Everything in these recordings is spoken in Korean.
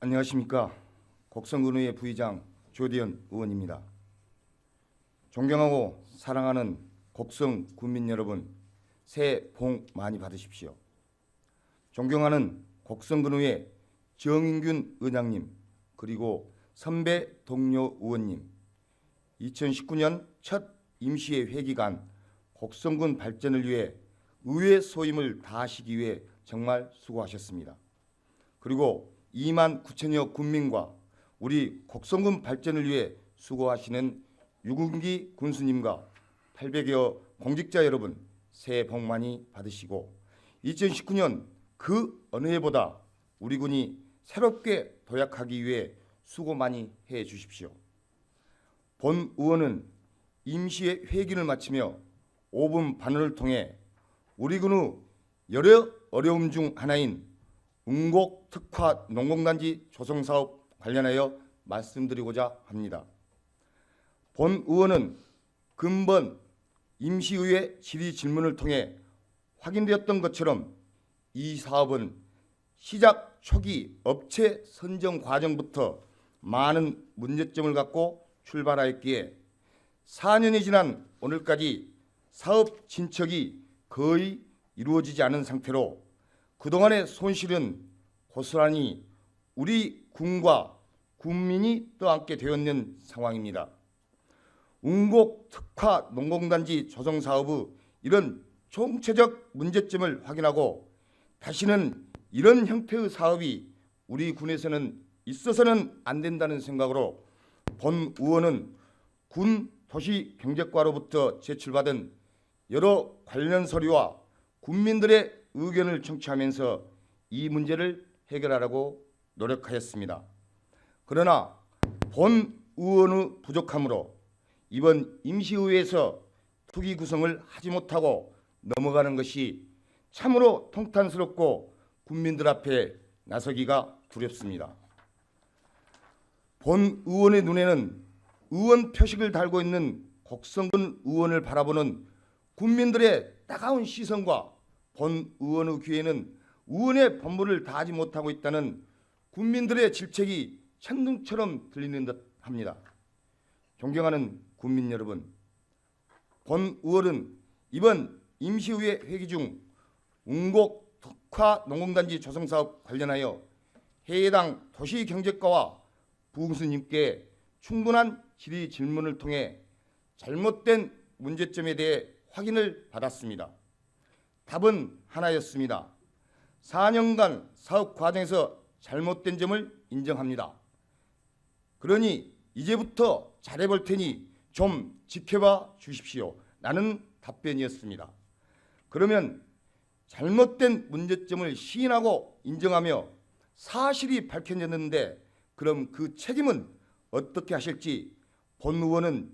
안녕하십니까 곡성군의회 부의장 조대현 의원입니다. 존경하고 사랑하는 곡성 군민 여러분 새해 복 많이 받으십시오. 존경하는 곡성군의회 정인균 의장님 그리고 선배 동료 의원님 2019년 첫 임시회 회기간 곡성군 발전을 위해 의회 소임을 다하시기 위해 정말 수고하셨습니다. 그리고 2만 9천여 군민과 우리 곡성군 발전을 위해 수고하시는 유군기 군수님과 800여 공직자 여러분 새해 복 많이 받으시고 2019년 그 어느 해보다 우리 군이 새롭게 도약하기 위해 수고 많이 해 주십시오. 본 의원은 임시의 회기를 마치며 5분 반을 통해 우리 군의 여러 어려움 중 하나인 운곡 특화 농공단지 조성 사업 관련하여 말씀드리고자 합니다. 본 의원은 근본 임시의회 질의 질문을 통해 확인되었던 것처럼 이 사업은 시작 초기 업체 선정 과정부터 많은 문제점을 갖고 출발하였기에 4년이 지난 오늘까지 사업 진척이 거의 이루어지지 않은 상태로 그동안의 손실은 고스란히 우리 군과 군민이 떠안게 되었는 상황입니다. 운곡 특화 농공단지 조성 사업의 이런 총체적 문제점을 확인하고 다시는 이런 형태의 사업이 우리 군에서는 있어서는 안 된다는 생각으로 본 의원은 군 도시경제과로부터 제출받은 여러 관련 서류와 군민들의 의견을 청취하면서 이 문제를 해결하라고 노력하였습니다. 그러나 본 의원의 부족함으로 이번 임시의회에서 투기 구성을 하지 못하고 넘어가는 것이 참으로 통탄스럽고 국민들 앞에 나서기가 두렵습니다. 본 의원의 눈에는 의원 표식을 달고 있는 곡성군 의원을 바라보는 국민들의 따가운 시선과 본 의원의 귀에는 의원의 본분을 다하지 못하고 있다는 국민들의 질책이 천둥처럼 들리는 듯 합니다. 존경하는 국민 여러분, 본 의원은 이번 임시의회 회기 중 운곡 특화 농공단지 조성 사업 관련하여 해당 도시경제과와 부흥수님께 충분한 질의 질문을 통해 잘못된 문제점에 대해 확인을 받았습니다. 답은 하나였습니다. 4년간 사업 과정에서 잘못된 점을 인정합니다. 그러니 이제부터 잘해볼 테니 좀 지켜봐 주십시오. 라는 답변이었습니다. 그러면 잘못된 문제점을 시인하고 인정하며 사실이 밝혀졌는데 그럼 그 책임은 어떻게 하실지 본 의원은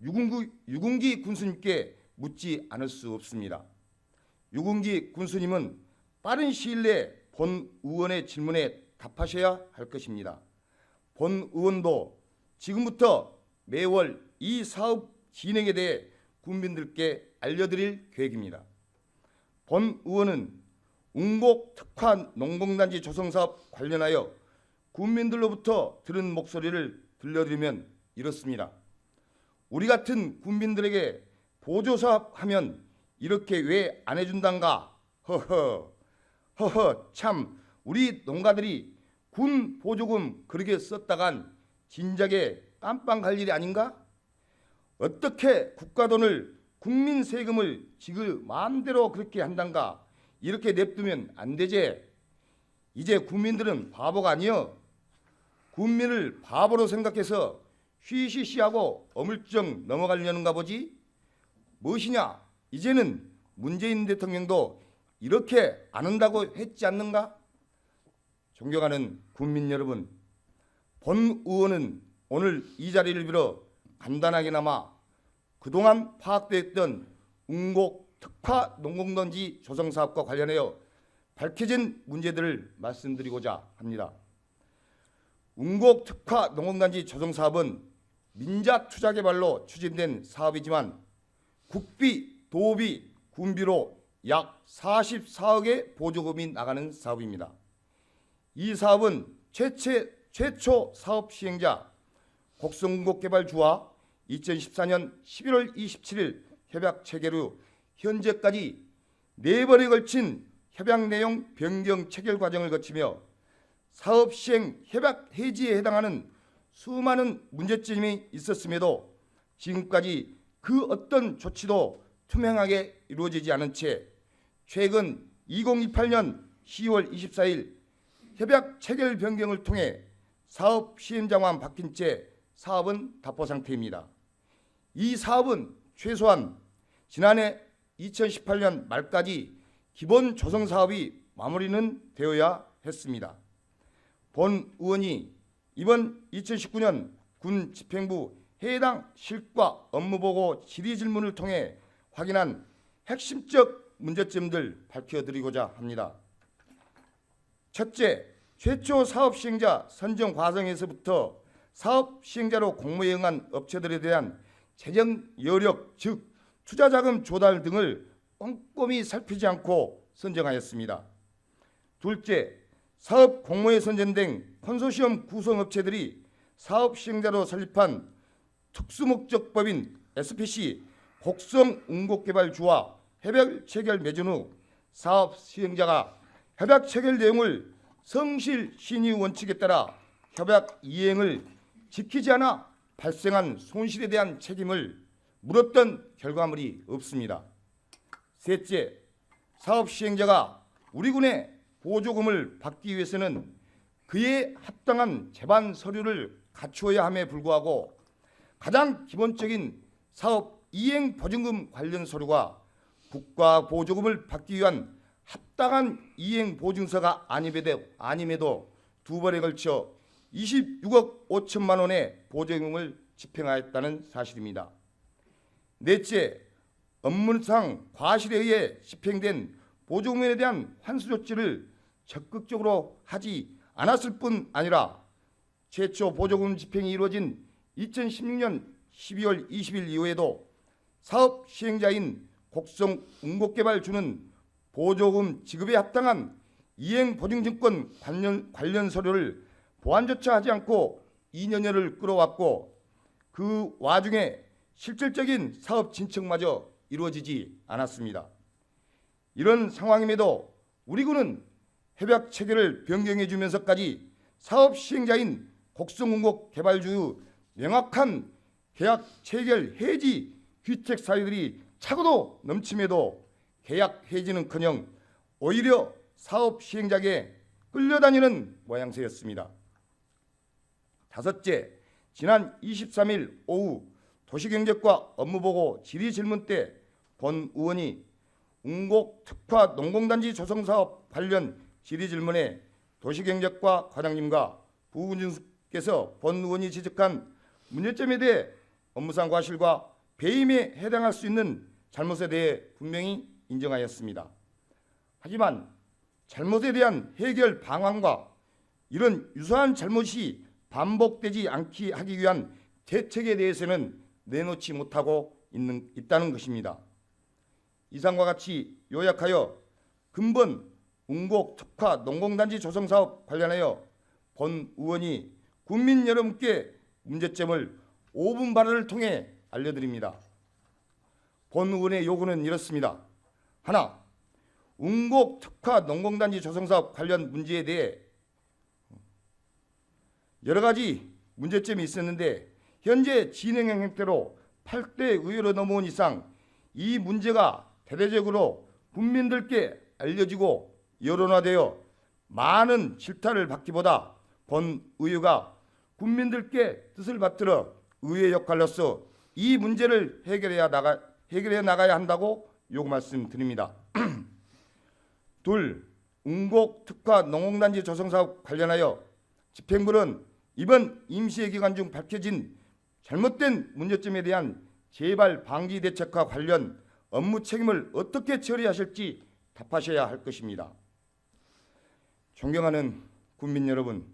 유군기, 군수님께 묻지 않을 수 없습니다. 유군기 군수님은 빠른 시일 내에 본 의원의 질문에 답하셔야 할 것입니다. 본 의원도 지금부터 매월 이 사업 진행에 대해 국민들께 알려드릴 계획입니다. 본 의원은 운곡 특화 농공단지 조성 사업 관련하여 국민들로부터 들은 목소리를 들려드리면 이렇습니다. 우리 같은 국민들에게 보조사업 하면 이렇게 왜 안 해준단가? 허허, 허허, 참 우리 농가들이 군 보조금 그렇게 썼다간 진작에 깜빵 갈 일이 아닌가? 어떻게 국가 돈을 국민 세금을 지금 마음대로 그렇게 한단가? 이렇게 냅두면 안 되지. 이제 국민들은 바보가 아니여. 국민을 바보로 생각해서 쉬쉬쉬하고 어물쩍 넘어가려는가 보지? 무엇이냐? 이제는 문재인 대통령도 이렇게 안 한다고 했지 않는가? 존경하는 국민 여러분, 본 의원은 오늘 이 자리를 빌어 간단하게나마 그동안 파악됐던 운곡 특화 농공단지 조성 사업과 관련하여 밝혀진 문제들을 말씀드리고자 합니다. 운곡 특화 농공단지 조성 사업은 민자 투자 개발로 추진된 사업이지만 국비, 도비, 군비로 약 44억의 보조금이 나가는 사업입니다. 이 사업은 최체, 최초 사업 시행자 곡성공곡개발주와 2014년 11월 27일 협약 체결 후 현재까지 네 번에 걸친 협약 내용 변경 체결 과정을 거치며 사업 시행 협약 해지에 해당하는 수많은 문제점이 있었음에도 지금까지 그 어떤 조치도 투명하게 이루어지지 않은 채 최근 2028년 10월 24일 협약 체결 변경을 통해 사업 시행장만 바뀐 채 사업은 답보 상태입니다. 이 사업은 최소한 지난해 2018년 말까지 기본 조성 사업이 마무리는 되어야 했습니다. 본 의원이 이번 2019년 군 집행부 해당 실과 업무보고 질의 질문을 통해 확인한 핵심적 문제점들 밝혀드리고자 합니다. 첫째, 최초 사업 시행자 선정 과정에서부터 사업 시행자로 공모에 응한 업체들에 대한 재정 여력, 즉 투자 자금 조달 등을 꼼꼼히 살피지 않고 선정하였습니다. 둘째, 사업 공모에 선정된 컨소시엄 구성업체들이 사업 시행자로 설립한 특수목적법인 SPC 곡성 운곡개발주와 협약 체결 매진 후 사업 시행자가 협약 체결 내용을 성실 신의 원칙에 따라 협약 이행을 지키지 않아 발생한 손실에 대한 책임을 물었던 결과물이 없습니다. 셋째, 사업 시행자가 우리 군의 보조금을 받기 위해서는 그에 합당한 제반 서류를 갖추어야 함에 불구하고 가장 기본적인 사업 이행 보증금 관련 서류가 국가 보조금을 받기 위한 합당한 이행 보증서가 아님에도, 두 번에 걸쳐 26억 5천만 원의 보조금을 집행하였다는 사실입니다. 넷째, 업무상 과실에 의해 집행된 보조금에 대한 환수 조치를 적극적으로 하지 않았을 뿐 아니라 최초 보조금 집행이 이루어진 2016년 12월 20일 이후에도 사업 시행자인 곡성 운곡개발 주는 보조금 지급에 합당한 이행 보증증권 관련, 관련 서류를 보완조차 하지 않고 2년여를 끌어왔고 그 와중에 실질적인 사업 진척마저 이루어지지 않았습니다. 이런 상황임에도 우리 군은 협약 체계를 변경해 주면서까지 사업 시행자인 곡성운곡 개발주의 명확한 계약 체결 해지 귀책 사유들이 차고도 넘침에도 계약 해지는커녕 오히려 사업 시행자에게 끌려다니는 모양새였습니다. 다섯째, 지난 23일 오후 도시경제과 업무보고 질의 질문 때본 의원이 운곡 특화 농공단지 조성사업 관련 질의 질문에 도시경제과 과장님과 부군님께서 본 의원이 지적한 문제점에 대해 업무상 과실과 배임에 해당할 수 있는 잘못에 대해 분명히 인정하였습니다. 하지만 잘못에 대한 해결 방안과 이런 유사한 잘못이 반복되지 않게 하기 위한 대책에 대해서는 내놓지 못하고 있는, 있다는 것입니다. 이상과 같이 요약하여 근본 운곡 특화 농공단지 조성 사업 관련하여 본 의원이 국민 여러분께 문제점을 5분 발언을 통해 알려드립니다. 본 의원의 요구는 이렇습니다. 하나, 운곡 특화 농공단지 조성 사업 관련 문제에 대해 여러 가지 문제점이 있었는데 현재 진행 형태로 8대 의회로 넘어온 이상 이 문제가 대대적으로 국민들께 알려지고 여론화되어 많은 질타를 받기보다 본 의회가 국민들께 뜻을 받들어 의회 역할로서 이 문제를 해결해야 나가 해결해 나가야 한다고 요구 말씀드립니다. 둘, 운곡 특화 농공단지 조성 사업 관련하여 집행부는 이번 임시회 기간 중 밝혀진 잘못된 문제점에 대한 재발 방지 대책과 관련 업무 책임을 어떻게 처리하실지 답하셔야 할 것입니다. 존경하는 국민 여러분,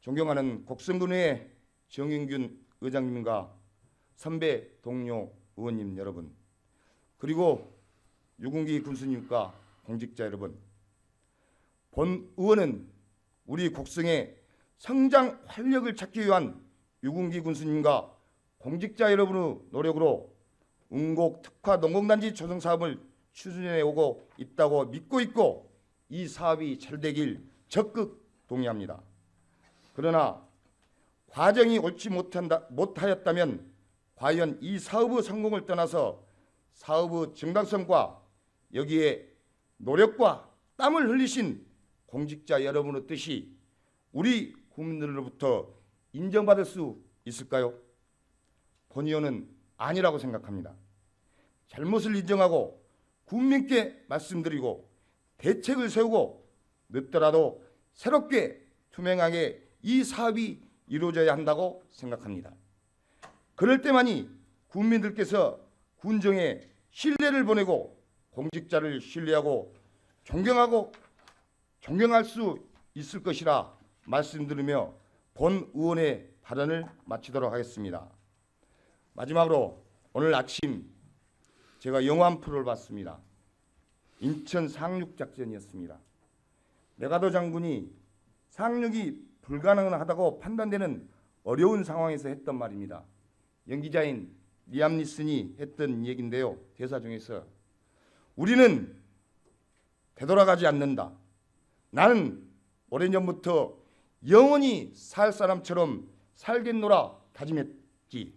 존경하는 곡성군의 정인균 의장님과 선배 동료 의원님 여러분, 그리고 유군기 군수님과 공직자 여러분, 본 의원은 우리 곡성의 성장 활력을 찾기 위한 유군기 군수님과 공직자 여러분의 노력으로 운곡 특화 농공단지 조성 사업을 추진해 오고 있다고 믿고 있고 이 사업이 잘 되길 적극 동의합니다. 그러나 과정이 옳지 못한다, 못하였다면 과연 이 사업의 성공을 떠나서 사업의 정당성과 여기에 노력과 땀을 흘리신 공직자 여러분의 뜻이 우리 국민들로부터 인정받을 수 있을까요? 본 의원은 아니라고 생각합니다. 잘못을 인정하고 국민께 말씀드리고 대책을 세우고 늦더라도 새롭게 투명하게 이 사업이 이루어져야 한다고 생각합니다. 그럴 때만이 국민들께서 군정에 신뢰를 보내고 공직자를 신뢰하고 존경하고 존경할 수 있을 것이라 말씀드리며 본 의원의 발언을 마치도록 하겠습니다. 마지막으로 오늘 아침 제가 영화 한 프로를 봤습니다. 인천 상륙 작전이었습니다. 메가더 장군이 상륙이 불가능하다고 판단되는 어려운 상황에서 했던 말입니다. 연기자인 리암 니슨이 했던 얘기인데요. 대사 중에서 우리는 되돌아가지 않는다. 나는 오래전부터 영원히 살 사람처럼 살겠노라 다짐했지.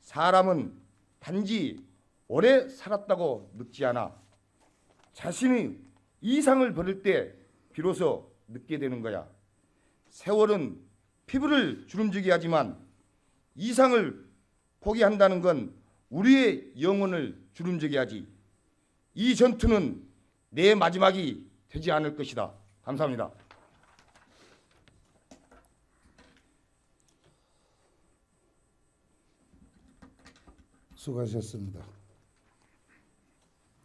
사람은 단지 오래 살았다고 늙지 않아. 자신의 이상을 버릴 때 비로소 늦게 되는 거야. 세월은 피부를 주름지게 하지만 이상을 포기한다는 건 우리의 영혼을 주름지게 하지. 이 전투는 내 마지막이 되지 않을 것이다. 감사합니다. 수고하셨습니다.